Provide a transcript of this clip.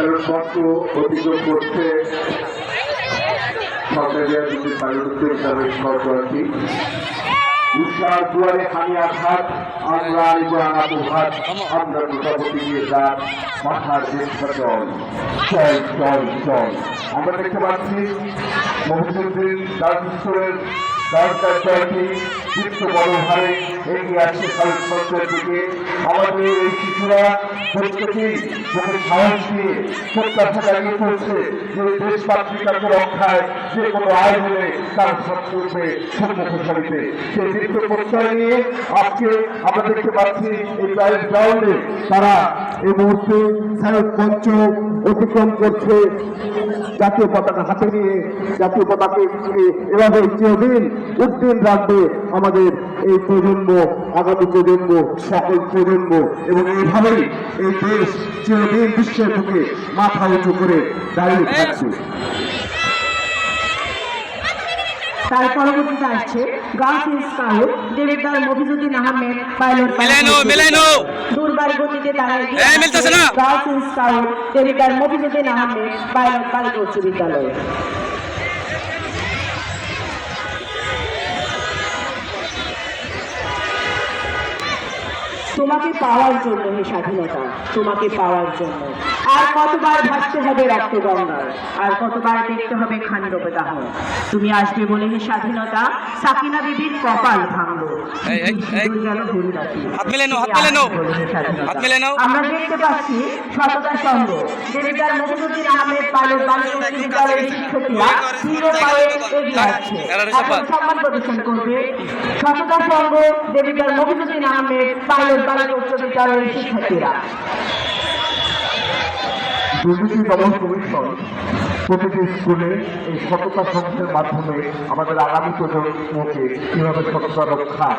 সর্বস্ব অতিক্রম করছে। সরকারি দুটি সার্বজনীন সার্ভিস সরকারি উষার দুয়ারে হানি আঘাত আমরা নিব আনাবো ভাত আমরা প্রজাপতি দিয়ে রাত মাথার চেষ্টা চল আমরা দেখতে পাচ্ছি আমাদের এই শিশুরা তার এই মুহূর্তে সায়ক মঞ্চ অতিক্রম করছে। জাতীয় পতাকা হাতে নিয়ে, জাতীয় পতাকা এভাবে চিরদিন উদ্দিন রাখবে আমাদের এই প্রজন্ম, আগামী প্রজন্ম, সকল প্রজন্ম, এবং এইভাবেই এই দেশ চিরদিন বিশ্বের বুকে মাথা উঁচু করে দাঁড়িয়ে থাকছে। তার পরবর্তীতে আসছে girls scout Debiddar Mofizuddin Ahmed pilot দুর্বার গতিতে স্কাউট দেবিদ্দার মফিজুদ্দিন আহমেদ পাইলট বালিকা উচ্চ বিদ্যালয়। তোমাকে পাওয়ার জন্য হে স্বাধীনতা তোমাকে পাওয়ার জন্য। আর কতবার ভাসতে হবে রক্ত গঙ্গায় আর কতবার দেখতে হবে খান্ডব দাহ। তুমি আসবে বলে হে স্বাধীনতা সাকিনা বিবির কপাল ভাঙলো। আমরা দেখতে পাচ্ছি সততা সঙ্গ দেবিদার মহিদুদ্দিন আহমেদ পালক বালিকা বিদ্যালয়ের শিক্ষকরা ধীরে পায়ে এগিয়ে আসছে এগারো এখন শপথ। সম্মান প্রদর্শন করবে সততা সঙ্গ দেবিদার মহিদুদ্দিন আহমেদ পাইলট বালিকা উচ্চ বিদ্যালয়ের শিক্ষার্থীরা। প্রতিটি স্কুলে এই সততা সংঘের মাধ্যমে আমাদের আগামী প্রজন্মকে কীভাবে সততা রক্ষা